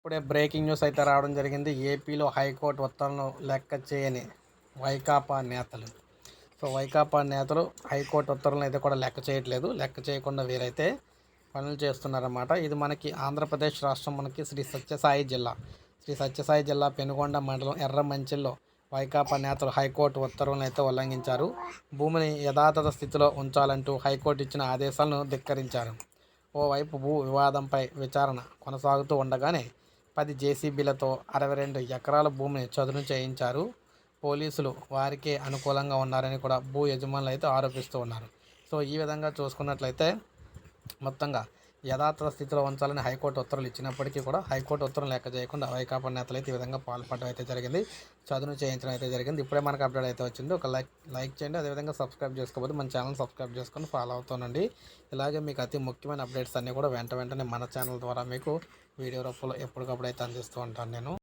ఇప్పుడే breaking news అయితే రావడం జరిగింది. ఏపీలో హైకోర్టు ఉత్తర్వులను లెక్క చేయని వైకాపా నేతలు. సో వైకాపా నేతలు హైకోర్టు ఉత్తర్వులను అయితే కూడా లెక్క చేయట్లేదు. లెక్క చేయకుండా వీరైతే పనులు చేస్తున్నారన్నమాట. ఇది మనకి ఆంధ్రప్రదేశ్ రాష్ట్రం మనకి శ్రీ సత్యసాయి జిల్లా. శ్రీ సత్యసాయి జిల్లా పెనుగొండ మండలం ఎర్రమంచిల్లో వైకాపా నేతలు హైకోర్టు ఉత్తర్వులను అయితే ఉల్లంఘించారు. భూమిని యథాతథ స్థితిలో ఉంచాలంటూ హైకోర్టు ఇచ్చిన ఆదేశాలను ధిక్కరించారు. ఓవైపు భూ వివాదంపై విచారణ కొనసాగుతూ ఉండగానే పది జేసీబీలతో అరవై రెండు ఎకరాల భూమిని చదును చేయించారు. పోలీసులు వారికే అనుకూలంగా ఉన్నారని కూడా భూ యజమానులు అయితే ఆరోపిస్తూ ఉన్నారు. సో ఈ విధంగా చూసుకున్నట్లయితే మొత్తంగా యథాతథ స్థితిలో ఉంచాలని హైకోర్టు ఉత్తర్వులు ఇచ్చినప్పటికీ కూడా హైకోర్టు ఉత్తర్వులు లెక్క చేయకుండా వైకాపా నేతలు అయితే ఈ విధంగా పాల్పడడం అయితే జరిగింది. చదును చేయించడం అయితే జరిగింది. ఇప్పుడే మనకు అప్డేట్ అయితే వచ్చింది. ఒక లైక్ లైక్ చేయండి. అదేవిధంగా సబ్స్క్రైబ్ చేసుకోకపోతే మన ఛానల్ సబ్స్క్రైబ్ చేసుకొని ఫాలో అవుతానండి. ఇలాగే మీకు అతి ముఖ్యమైన అప్డేట్స్ అన్నీ కూడా వెంట వెంటనే మన ఛానల్ ద్వారా మీకు వీడియో రూపంలో ఎప్పటికప్పుడు అయితే అందిస్తూ ఉంటాను నేను.